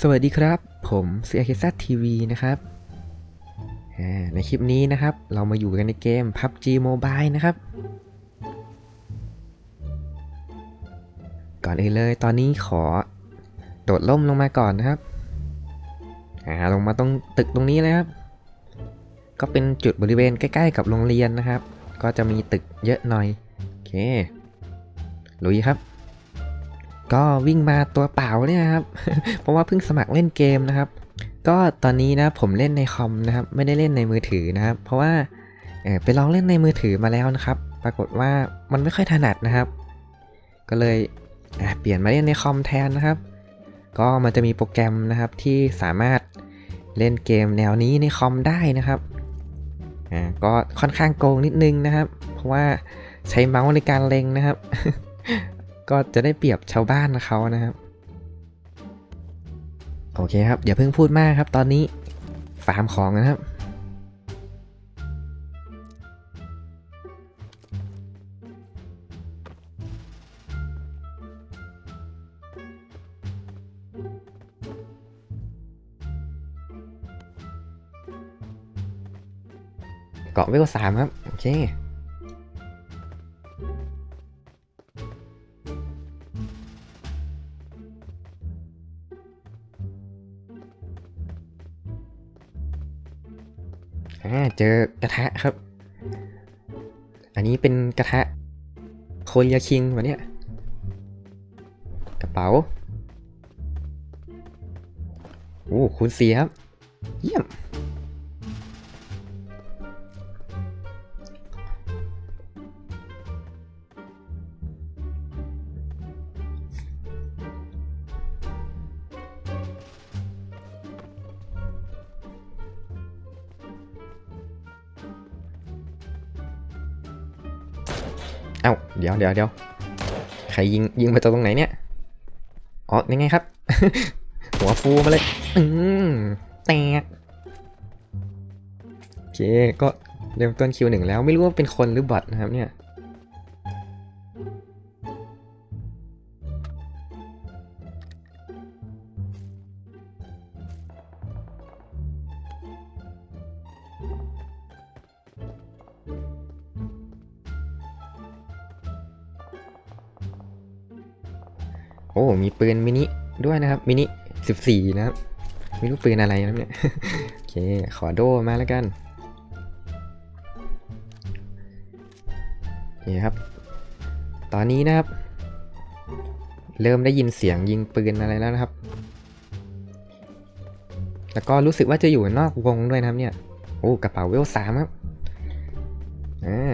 สวัสดีครับ ผม c ี k z TV นะครับ ในคลิปนี้นะครับ เรามาอยู่กันในเกม PUBG Mobile นะครับ ก่อนอื่นเลยตอนนี้ขอ โดดล่มลงมาก่อนนะครับอ่าลงมาตรงตึกตรงนี้เลยครับ ก็เป็นจุดบริเวณใกล้ๆกับโรงเรียนนะครับ ก็จะมีตึกเยอะหน่อย โอเค ลุยครับ ก็วิ่งมาตัวเปล่าเนี่ยครับ เพราะว่าเพิ่งสมัครเล่นเกมนะครับ ก็ตอนนี้นะผมเล่นในคอมนะครับ ไม่ได้เล่นในมือถือนะครับ เพราะว่าไปลองเล่นในมือถือมาแล้วนะครับ ปรากฏว่ามันไม่ค่อยถนัดนะครับ ก็เลยเปลี่ยนมาเล่นในคอมแทนนะครับ ก็มันจะมีโปรแกรมนะครับที่สามารถเล่นเกมแนวนี้ในคอมได้นะครับอ่าก็ค่อนข้างโกงนิดนึงนะครับ เพราะว่าใช้เมาส์ในการเล็งนะครับ ก็จะได้เปรียบชาวบ้านเขานะครับ โอเคครับอย่าเพิ่งพูดมากครับ ตอนนี้ฟาร์มของนะครับ เกาะเวลสามครับ โอเค เจอกระทะครับ อันนี้เป็นกระทะโคเรียคิงวะเนี่ยกระเป๋าโอ้คูณสี่ครับ เยี่ยม เดี๋ยวเดี๋ยวใครยิงยิงมาจากตรงไหนเนี่ยอ๋อยังไงครับ หัวฟูมาเลยอืมแตกโอเคก็เริ่มต้นคิวหนึ่งแล้วไม่รู้ว่าเป็นคนหรือบอทนะครับเนี่ย โอ้มีปืนมินิด้วยนะครับมินิ14 นะครับไม่รู้ปืนอะไรนะเนี่ยโอเคขอโดมาแล้วกันนี่ครับ ตอนนี้นะครับ เริ่มได้ยินเสียงยิงปืนอะไรแล้วนะครับ แล้วก็รู้สึกว่าจะอยู่นอกวงด้วยนะครับเนี่ยโอ้กระเป๋าเวลสามครับอ่า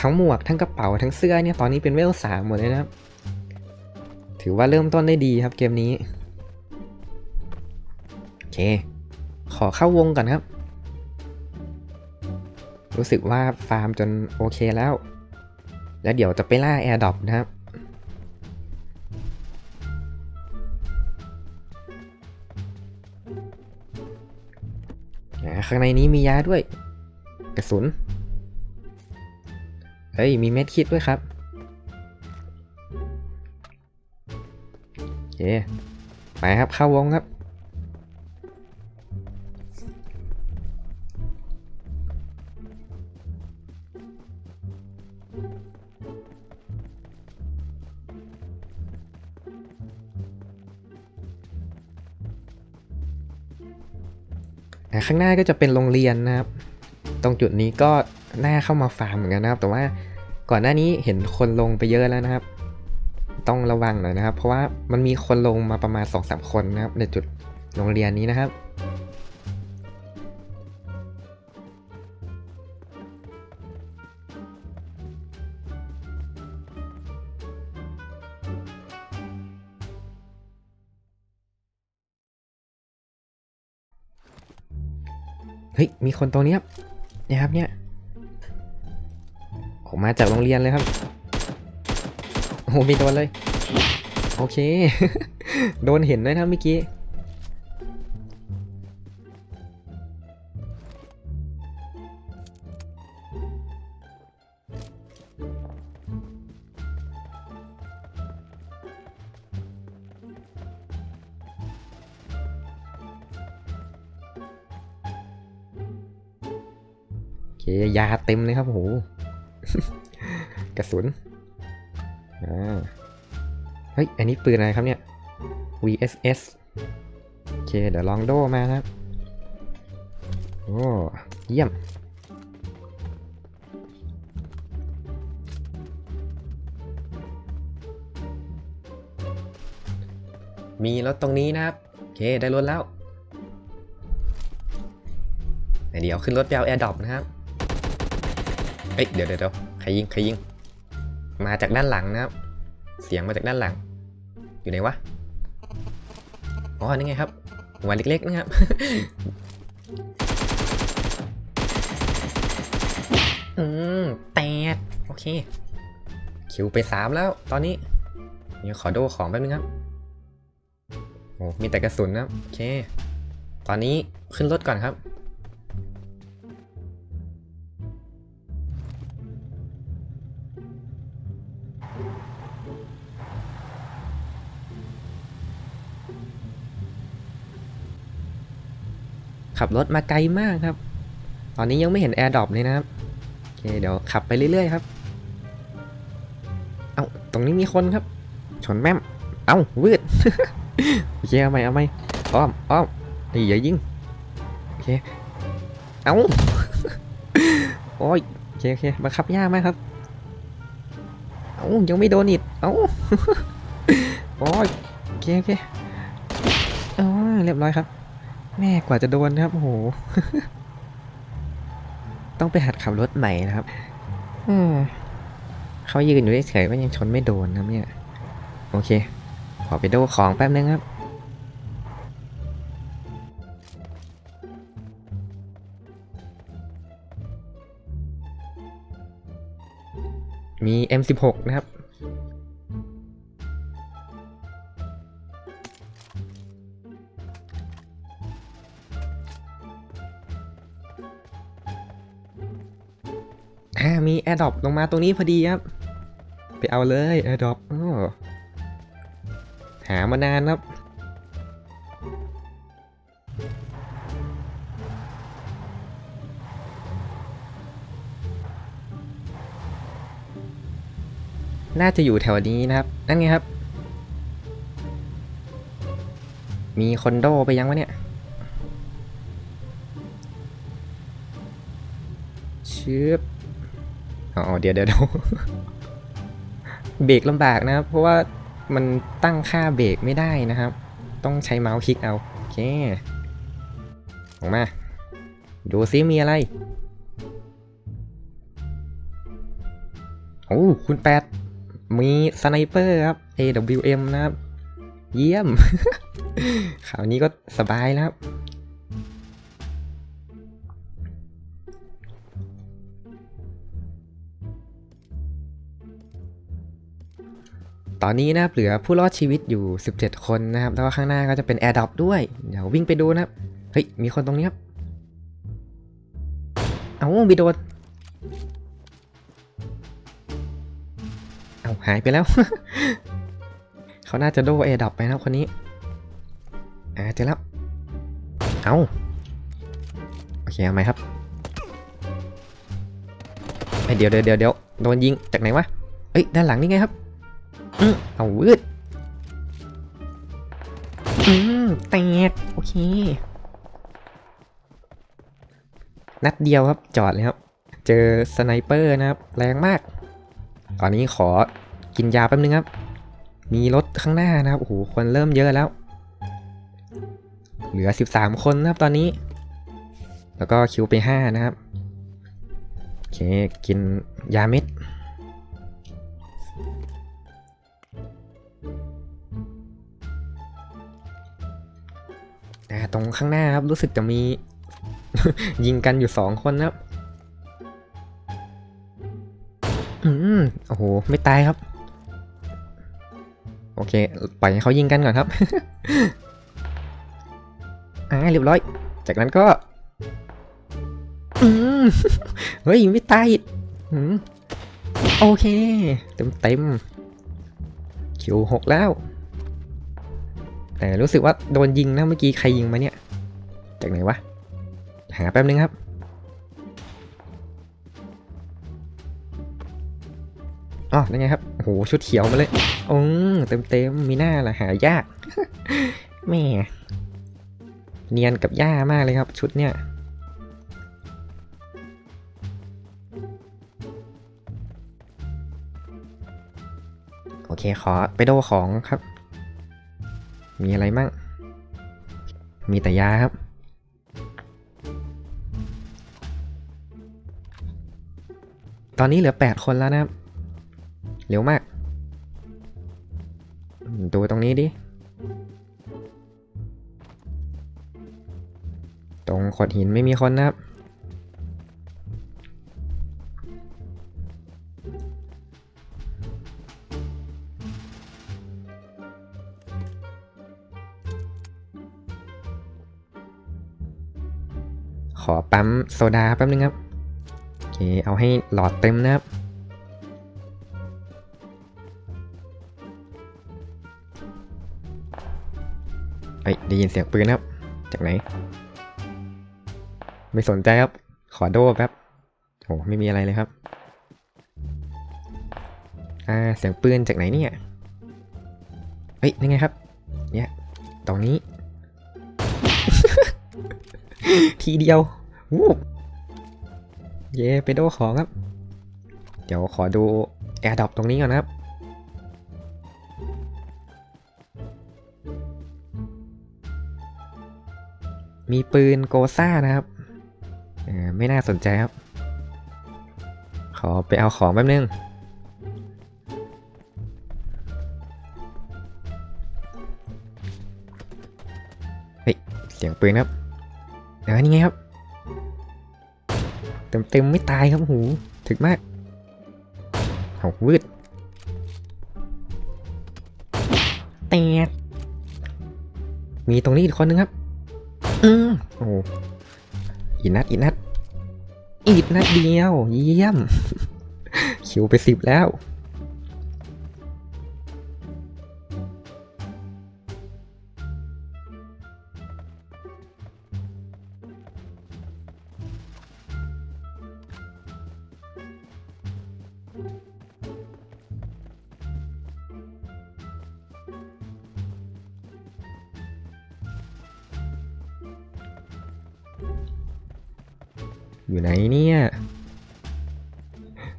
ทั้งหมวกทั้งกระเป๋าทั้งเสื้อเนี่ยตอนนี้เป็นเวลสามหมดเลยนะครับ ถือว่าเริ่มต้นได้ดีครับเกมนี้ โอเค ขอเข้าวงก่อนครับ รู้สึกว่าฟาร์มจนโอเคแล้ว แล้วเดี๋ยวจะไปล่าแอร์ดอปนะครับข้างในนี้มียาด้วย กระสุน เฮ้ย มีเม็ดคิดด้วยครับ เคไปครับเข้าวงครับ ข้างหน้าก็จะเป็นโรงเรียนนะครับ ตรงจุดนี้ก็น่าเข้ามาฟาร์มเหมือนกันนะครับ แต่ว่าก่อนหน้านี้เห็นคนลงไปเยอะแล้วนะครับ ต้องระวังหน่อยนะครับ เพราะว่ามันมีคนลงมาประมาณ2อสคนนะครับในจุดโรงเรียนนี้นะครับ เฮ้ย มีคนตรงนี้ครับ เนี่ยครับเนี่ยออกมาจากโรงเรียนเลยครับ โหมีโดนเลย โอเค โดนเห็นด้วยนะเมื่อกี้เคยาเต็มเลยครับโหกระสุน เฮ้ย อันนี้ปืนอะไรครับเนี่ย VSS โอเค เดี๋ยวลองโดมาครับ โอ้ เยี่ยม มีรถตรงนี้นะครับ โอเค ได้รถแล้ว เดี๋ยวขึ้นรถไปเอาแอร์ดรอปนะครับ เอ้ย เดี๋ยวเดี๋ยวเดี๋ยวใครยิง ใครยิง มาจากด้านหลังนะครับ เสียงมาจากด้านหลัง อยู่ไหนวะ อ๋อ นี่ไงครับหัวเล็กๆนะครับ อืมแตดโอเค คิวไปสามแล้ว ตอนนี้เดี๋ยวขอดูของแป๊บนึงครับ โอ้ มีแต่กระสุนนะ โอเค ตอนนี้ขึ้นรถก่อนครับ ขับรถมาไกลมากครับ ตอนนี้ยังไม่เห็นแอร์ดรอปเลยนะครับโอเคเดี๋ยวขับไปเรื่อยๆครับ เอ้าตรงนี้มีคนครับ ชนแม่ม เอ้าวืดโอเคเอาไหมเอาไหมอ้อมอ้อมนี่อย่ายิงโอเค เอ้าโอ้ยโอเคโอเคบังคับยากมากครับ เอ้ายังไม่โดนอีกเอ้าโอ้ยโอเคโอเคอ๋อเรียบร้อยครับ แม่กว่าจะโดนนะครับโอ้โห ต้องไปหัดขับรถใหม่นะครับอืมเขายืนอยู่เฉยๆก็ยังชนไม่โดนนะครับเนี่ย โอเค ขอไปดูของแป๊บนึงครับมี M16 นะครับ มี AirDrop ลงมาตรงนี้พอดีครับ ไปเอาเลย AirDrop อ้อหามานานครับ น่าจะอยู่แถวนี้นะครับ นั่นไงครับ มีคอนโดไปยังวะเนี่ยชืบ อ๋อเดี๋ยวเดี๋ยวเบรกลำบากนะครับ เพราะว่ามันตั้งค่าเบรกไม่ได้นะครับ ต้องใช้เมาส์คลิกเอา โอเคออกมา ดูซิมีอะไร โอ้ คุณแปด มีสไนเปอร์ครับ AWM นะครับ เยี่ยม ข่าวนี้ก็สบายแล้ว ตอนนี้นะครับเหลือผู้รอดชีวิตอยู่ 17 คนนะครับ แล้วก็ข้างหน้าก็จะเป็น Air d r o p ด้วย เดี๋ยววิ่งไปดูนะครับ เฮ้ย มีคนตรงนี้ครับ เอามีโดนเอาหายไปแล้ว เขาน่าจะโดเอร์ดับไปนะครับคนนี้ อ่าเจอแล้ว เอาโอเคเอาไหมครับไอเดี๋ยวเดี๋ยวเดี๋ยวโดนยิงจากไหนวะเอ้ยด้านหลังนี่ไงครับ เอาวืดอืมแตกโอเค นัดเดียวครับจอดเลยครับ เจอสไนเปอร์นะครับ แรงมาก ตอนนี้ขอกินยาแป๊บนึงครับ มีรถข้างหน้านะครับ โอ้โห คนเริ่มเยอะแล้ว เหลือ 13 คนนะครับตอนนี้ แล้วก็คิวไป 5 นะครับ โอเค กินยาเม็ด อ่าตรงข้างหน้าครับรู้สึกจะมี ยิงกันอยู่สองคนนะครับอืมโอ้โห ไม่ตายครับ โอเค ปล่อยให้เขายิงกันก่อนครับ อ่าเรียบร้อย จากนั้นก็ อืมเฮ้ย ไม่ตายอืมโอเค เต็มเต็มคิวหกแล้ว แต่รู้สึกว่าโดนยิงนะเมื่อกี้ใครยิงมาเนี่ย จากไหนวะ หาแป๊บนึงครับ อ๋อนั่นไงครับโอ้โหชุดเขียวมาเลยอืมเต็มเต็มมีหน้าละหายากแม่เนียนกับย่ามากเลยครับ ชุดเนี่ยโอเคขอไปโดของครับ มีอะไรมั่ง มีแต่ยาครับ ตอนนี้เหลือ 8 คนแล้วนะครับ เร็วมาก ดูตรงนี้ดิ ตรงขดหินไม่มีคนนะครับ ขอปั๊มโซดาแป๊บนึงครับ โอเค เอาให้หลอดเต็มนะครับ เอ้ย ได้ยินเสียงปืนครับ จากไหน ไม่สนใจครับ ขอโดแป๊บโอ้ไม่มีอะไรเลยครับ อ่า เสียงปืนจากไหนเนี่ย เฮ้ย นี่ไงครับ เนี่ย ตรงนี้ ทีเดียววูบเย่ไปโดของครับ เดี๋ยวขอดูแอร์ดรอปตรงนี้ก่อนนะครับ มีปืนโกซ่านะครับ ไม่น่าสนใจครับ ขอไปเอาของแป๊บนึงเฮ้ยเสียงปืนครับ เออนี่ไงครับ เต็มเต็มๆไม่ตายครับหูถึกมากหกวืดแตกมีตรงนี้อีกคนนึงครับ อืมโอ้อีนัดอีนัดอีนัดเดียว เยี่ยม คิวไปสิบแล้ว อยู่ไหนเนี่ย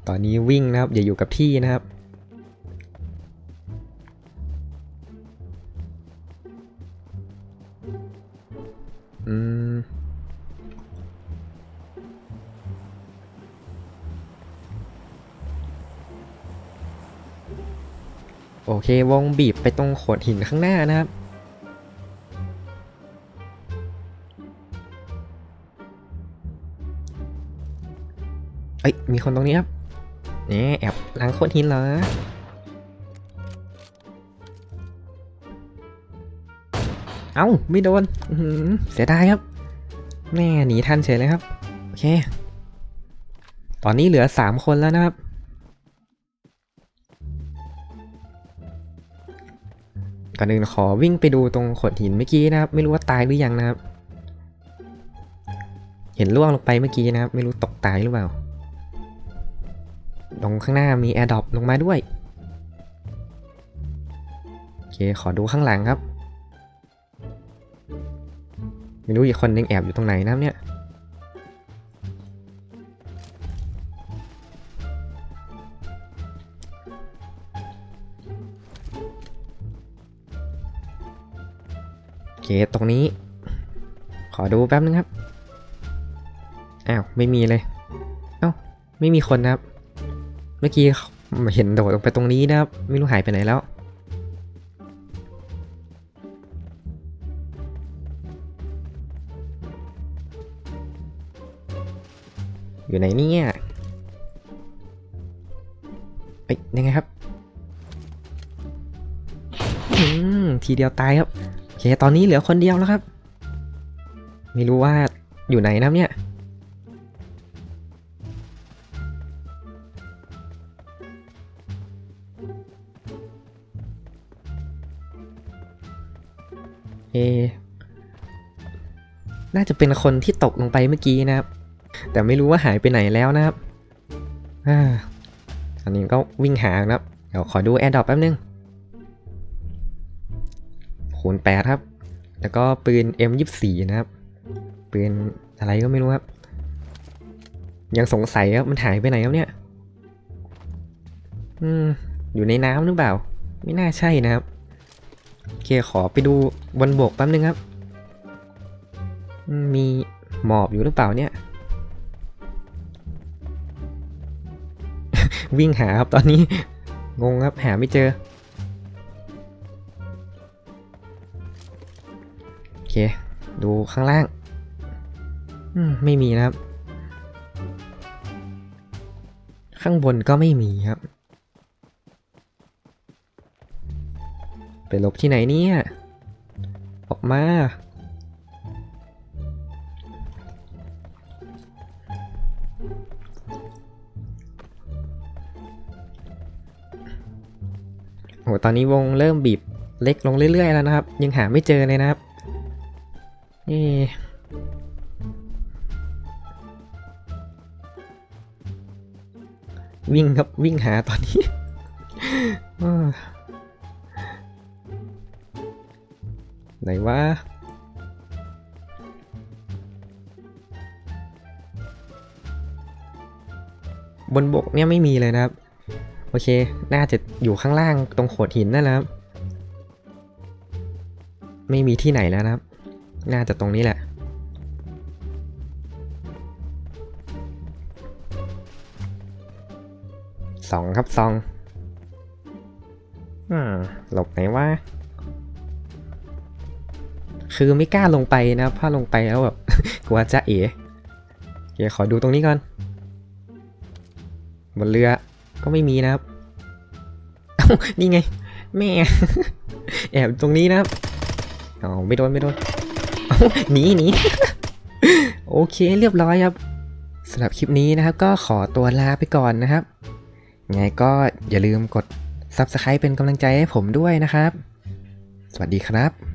ตอนนี้วิ่งนะครับ อย่าอยู่กับที่นะครับ อืม โอเค วงบีบไปตรงโขดหินข้างหน้านะครับ เอ้ย มีคนตรงนี้ครับเนี่ยแอบหลังโคตรหินเหรอเอ้า ไม่โดนเสียดายครับ แม่หนีทันเฉยเลยครับ โอเค ตอนนี้เหลือสามคนแล้วนะครับ ก่อนอื่นขอวิ่งไปดูตรงขดหินเมื่อกี้นะครับ ไม่รู้ว่าตายหรือยังนะครับ เห็นล่วงลงไปเมื่อกี้นะครับ ไม่รู้ตกตายหรือเปล่า ตรงข้างหน้ามี Air d r o p ลงมาด้วย โอเค ขอดูข้างหลังครับ ไม่รู้อีกคนนึงแอบอยู่ตรงไหนนะเนี่ยโอเคตรงนี้ ขอดูแป๊บนึงครับ อ้าว ไม่มีเลย เอ้า ไม่มีคนนะครับ มื่อกี้เห็นโดดลงไปตรงนี้นะครับ ไม่รู้หายไปไหนแล้ว อยู่ไหนเนี่ยเอ้ยยังไงครับทีเดียวตายครับโอเคตอนนี้เหลือคนเดียวแล้วครับ ไม่รู้ว่าอยู่ไหนนะเนี่ย เอ น่าจะเป็นคนที่ตกลงไปเมื่อกี้นะครับ แต่ไม่รู้ว่าหายไปไหนแล้วนะครับอ่าอันนี้ก็วิ่งหานะครับ เดี๋ยวขอดูแอร์ดรอปแป๊บนึงคูณ8ครับ แล้วก็ปืน M24 นะครับ ปืนอะไรก็ไม่รู้ครับ ยังสงสัยครับ มันหายไปไหนครับเนี่ย อืม อยู่ในน้ำหรือเปล่า ไม่น่าใช่นะครับ โอเคขอไปดูบนบกแป๊บนึงครับ มีหมอบอยู่หรือเปล่าเนี่ย วิ่งหาครับตอนนี้ งงครับหาไม่เจอ โอเค ดูข้างล่างไม่มีนะครับ ข้างบนก็ไม่มีครับ หลบที่ไหนเนี่ย ออกมา โห ตอนนี้วงเริ่มบีบเล็กลงเรื่อย ๆ แล้วนะครับ ยังหาไม่เจอเลยนะครับเอ๊ะวิ่งครับวิ่งหาตอนนี้ วะบนบกเนี่ยไม่มีเลยนะครับ โอเค น่าจะอยู่ข้างล่างตรงโขดหินนั่นแหละครับ ไม่มีที่ไหนแล้วนะครับ น่าจะตรงนี้แหละ สองครับสองอืมหลบไหนวะ คือไม่กล้าลงไปนะครับถ้าลงไปแล้วแบบกลัวจะเอ๋โอเคขอดูตรงนี้ก่อน บนเรือก็ไม่มีนะครับนี่ไง แม่ แอบตรงนี้นะครับอ๋อไม่โดนไม่โดนหนีหนีโอเคเรียบร้อยครับสำหรับคลิปนี้นะครับก็ขอตัวลาไปก่อนนะครับไงก็อย่าลืมกด Subscribe เป็นกำลังใจให้ผมด้วยนะครับ สวัสดีครับ